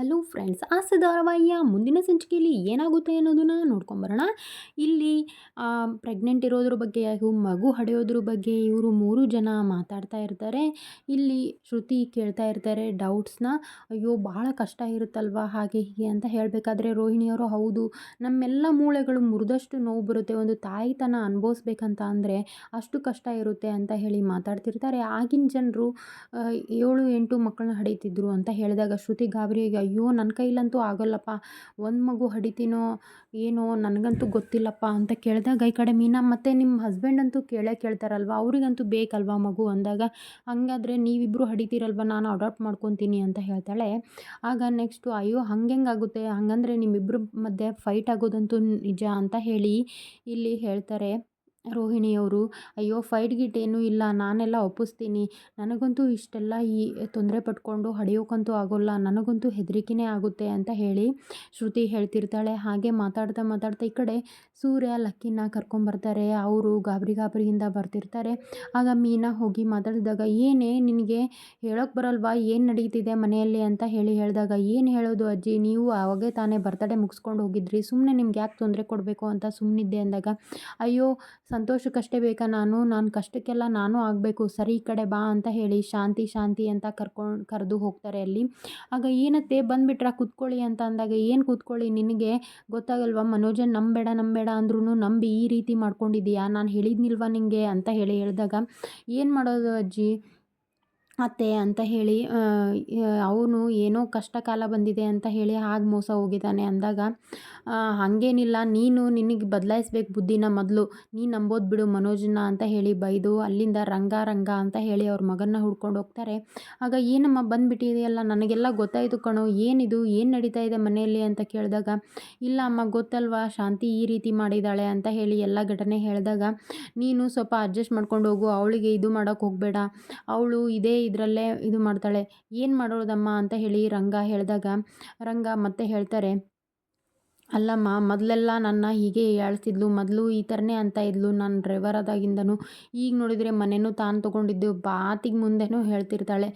Hello friends ಆಸೆ ಧಾರಾವಾಹಿಯ ಮುಂದಿನ ಸಂಚಿಕೆಯಲ್ಲಿ ಏನಾಗುತ್ತೆ ಅನ್ನೋದನ್ನು ನೋಡ್ಕೊಂಬರೋಣ ಇಲ್ಲಿ ಪ್ರೆಗ್ನೆಂಟ್ ಇರೋದ್ರ ಬಗ್ಗೆ ಮಗು ಹಡೆಯೋದ್ರ ಬಗ್ಗೆ ಇವರು ಮೂರು ಜನ ಮಾತಾಡ್ತಾ ಇರ್ತಾರೆ. ಇಲ್ಲಿ ಶ್ರುತಿ ಕೇಳ್ತಾ ಇರ್ತಾರೆ ಡೌಟ್ಸ್ನ ಅಯ್ಯೋ ಭಾಳ ಕಷ್ಟ ಇರುತ್ತಲ್ವ? ಹಾಗೆ ಹೀಗೆ ಅಂತ ಹೇಳಬೇಕಾದ್ರೆ ರೋಹಿಣಿಯವರು, ಹೌದು. ನಮ್ಮೆಲ್ಲ ಮೂಳೆಗಳು ಮುರಿದಷ್ಟು ನೋವು ಬರುತ್ತೆ. ಒಂದು ತಾಯಿತನ ಅನುಭವಿಸ್ಬೇಕಂತ ಅಂದರೆ ಅಷ್ಟು ಕಷ್ಟ ಇರುತ್ತೆ ಅಂತ ಹೇಳಿ ಮಾತಾಡ್ತಿರ್ತಾರೆ. ಆಗಿನ ಜನರು ಏಳು ಎಂಟು ಮಕ್ಕಳನ್ನ ಹಡೀತಿದ್ರು ಅಂತ ಹೇಳಿದಾಗ ಶ್ರುತಿ ಗಾಬರಿಯಾಗಿ ಅಯ್ಯೋ ನನ್ನ ಕೈಲಂತೂ ಆಗೋಲ್ಲಪ್ಪ. ಒಂದು ಮಗು ಹಡಿತೀನೋ ಏನೋ ನನಗಂತೂ ಗೊತ್ತಿಲ್ಲಪ್ಪ ಅಂತ ಕೇಳಿದಾಗ, ಈ ಕಡೆ ಮೀನಾ, ಮತ್ತು ನಿಮ್ಮ ಹಸ್ಬೆಂಡ್ ಅಂತೂ ಕೇಳೇ ಕೇಳ್ತಾರಲ್ವ? ಅವರಿಗಂತೂ ಬೇಕಲ್ವ ಮಗು? ಅಂದಾಗ, ಹಾಗಾದ್ರೆ ನೀವಿಬ್ಬರು ಹಡಿತೀರಲ್ವ? ನಾನು ಅಡಾಪ್ಟ್ ಮಾಡ್ಕೊತೀನಿ ಅಂತ ಹೇಳ್ತಾಳೆ. ಆಗ ನೆಕ್ಸ್ಟು ಅಯ್ಯೋ, ಹಂಗೆಂಗಾಗುತ್ತೆ? ಹಾಗಂದ್ರೆ ನಿಮ್ಮಿಬ್ಬರ ಮಧ್ಯೆ ಫೈಟ್ ಆಗೋದಂತೂ ನಿಜ? ಅಂತ ಹೇಳಿ ಇಲ್ಲಿ ಹೇಳ್ತಾರೆ. ರೋಹಿಣಿಯವರು, ಅಯ್ಯೋ ಫೈಟ್ ಗಿಟ್ ಏನೂ ಇಲ್ಲ, ನಾನೆಲ್ಲ ಒಪ್ಪಿಸ್ತೀನಿ. ನನಗಂತೂ ಇಷ್ಟೆಲ್ಲ ಈ ತೊಂದರೆ ಪಟ್ಕೊಂಡು ಹಡಿಯೋಕ್ಕಂತೂ ಆಗೋಲ್ಲ, ನನಗಂತೂ ಹೆದರಿಕೆನೇ ಆಗುತ್ತೆ ಅಂತ ಹೇಳಿ ಶ್ರುತಿ ಹೇಳ್ತಿರ್ತಾಳೆ. ಹಾಗೆ ಮಾತಾಡ್ತಾ ಮಾತಾಡ್ತಾ ಈ ಕಡೆ ಸೂರ್ಯ, ಲಕ್ಕಿನ ಕರ್ಕೊಂಬರ್ತಾರೆ. ಅವರು ಗಾಬರಿ ಗಾಬರಿಯಿಂದ ಬರ್ತಿರ್ತಾರೆ. ಆಗ ಮೀನಾ ಹೋಗಿ ಮಾತಾಡಿದಾಗ, ಏನೇ, ನಿನಗೆ ಹೇಳೋಕ್ಕೆ ಬರಲ್ವಾ? ಏನು ನಡೀತಿದೆ ಮನೆಯಲ್ಲಿ? ಅಂತ ಹೇಳಿ ಹೇಳಿದಾಗ, ಏನು ಹೇಳೋದು ಅಜ್ಜಿ? ನೀವು ಅವಾಗೆ ತಾನೇ ಬರ್ತಡೇ ಮುಗಿಸ್ಕೊಂಡು ಹೋಗಿದ್ರಿ. ಸುಮ್ಮನೆ ನಿಮ್ಗೆ ಯಾಕೆ ತೊಂದರೆ ಕೊಡಬೇಕು? ಅಂತ ಸುಮ್ಮನಿದ್ದೆ ಅಂದಾಗ, ಅಯ್ಯೋ ಸಂತೋಷಕ್ಕಷ್ಟೇ ಬೇಕಾ ನಾನು? ನಾನು ಕಷ್ಟಕ್ಕೆಲ್ಲ ನಾನು ಆಗಬೇಕು. ಸರಿ ಈ ಕಡೆ ಬಾ ಅಂತ ಹೇಳಿ ಶಾಂತಿ ಶಾಂತಿ ಅಂತ ಕರ್ಕೊಂಡು, ಕರೆದು ಹೋಗ್ತಾರೆ ಅಲ್ಲಿ. ಆಗ ಏನತ್ತೆ? ಬಂದುಬಿಟ್ರಾ ಕೂತ್ಕೊಳ್ಳಿ ಅಂತ ಅಂದಾಗ ಏನು ಕೂತ್ಕೊಳ್ಳಿ? ನಿನಗೆ ಗೊತ್ತಾಗಲ್ವಾ ಮನೋಜನ್ ನಂಬೇಡ ನಂಬೇಡ ಅಂದ್ರೂ ನಂಬಿ ಈ ರೀತಿ ಮಾಡ್ಕೊಂಡಿದ್ದೀಯಾ? ನಾನು ಹೇಳಿದ್ನಿಲ್ವಾ ನಿಮಗೆ ಅಂತ ಹೇಳಿ ಹೇಳಿದಾಗ, ಏನು ಮಾಡೋದು ಅಜ್ಜಿ? ಅತ್ತೆ ಅಂತ ಹೇಳಿ ಅವನು ಏನೋ ಕಷ್ಟ ಕಾಲ ಬಂದಿದೆ ಅಂತ ಹೇಳಿ ಹಾಗೆ ಮೋಸ ಹೋಗಿದ್ದಾನೆ ಅಂದಾಗ ಹಾಗೇನಿಲ್ಲ, ನೀನು ನಿನಗೆ ಬದಲಾಯಿಸ್ಬೇಕು ಬುದ್ಧಿನ ಮೊದಲು ನೀನು ನಂಬೋದು ಬಿಡು ಮನೋಜನ ಅಂತ ಹೇಳಿ ಬೈದು ಅಲ್ಲಿಂದ ರಂಗ ರಂಗ ಅಂತ ಹೇಳಿ ಅವ್ರ ಮಗನ್ನ ಹುಡ್ಕೊಂಡು ಹೋಗ್ತಾರೆ. ಆಗ, ಏನಮ್ಮ ಬಂದುಬಿಟ್ಟಿದೆಯಲ್ಲ, ನನಗೆಲ್ಲ ಗೊತ್ತಾಯಿತು ಕಣೋ, ಏನಿದು, ಏನು ನಡೀತಾ ಇದೆ ಮನೆಯಲ್ಲಿ ಅಂತ ಕೇಳಿದಾಗ, ಇಲ್ಲ ಅಮ್ಮ, ಗೊತ್ತಲ್ವಾ, ಶಾಂತಿ ಈ ರೀತಿ ಮಾಡಿದ್ದಾಳೆ ಅಂತ ಹೇಳಿ ಎಲ್ಲ ಘಟನೆ ಹೇಳಿದಾಗ, ನೀನು ಸ್ವಲ್ಪ ಅಡ್ಜಸ್ಟ್ ಮಾಡ್ಕೊಂಡು ಹೋಗು, ಅವಳಿಗೆ ಇದು ಮಾಡೋಕ್ಕೆ ಹೋಗಬೇಡ, ಅವಳು ಇದೇ ಇದರಲ್ಲೇ ಇದು ಮಾಡ್ತಾಳೆ, ಏನು ಮಾಡೋದಮ್ಮ? ಅಂತ ಹೇಳಿ ರಂಗ ಹೇಳಿದಾಗ, ರಂಗ ಮತ್ತೆ ಹೇಳ್ತಾರೆ, ಅಲ್ಲಮ್ಮ, ಮೊದಲೆಲ್ಲ ನನ್ನ ಹೀಗೆ ಹೇಳ್ತಿದ್ಲು ಮೊದಲು ಈ ಥರನೇ ಅಂತ ಇದ್ಲು, ನಾನು ಡ್ರೈವರ್ ಆದಾಗಿಂದನೂ ಈಗ ನೋಡಿದರೆ ಮನೆಯೂ ತಾನು ತೊಗೊಂಡಿದ್ದು, ಬಾತಿಗೆ ಮುಂದೆನೂ ಹೇಳ್ತಿರ್ತಾಳೆ.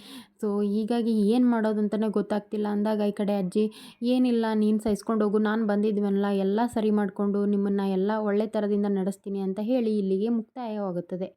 ಸೊ, ಹೀಗಾಗಿ ಏನು ಮಾಡೋದು ಅಂತಲೇ ಗೊತ್ತಾಗ್ತಿಲ್ಲ. ಅಂದಾಗ ಈ ಕಡೆ ಅಜ್ಜಿ, ಏನಿಲ್ಲ, ನೀನು ಸಹಿಸ್ಕೊಂಡು ಹೋಗು, ನಾನು ಬಂದಿದ್ವಲ್ಲ ಎಲ್ಲ ಸರಿ ಮಾಡಿಕೊಂಡು ನಿಮ್ಮನ್ನು ಎಲ್ಲ ಒಳ್ಳೆ ಥರದಿಂದ ನಡೆಸ್ತೀನಿ ಅಂತ ಹೇಳಿ ಇಲ್ಲಿಗೆ ಮುಕ್ತಾಯವಾಗುತ್ತದೆ.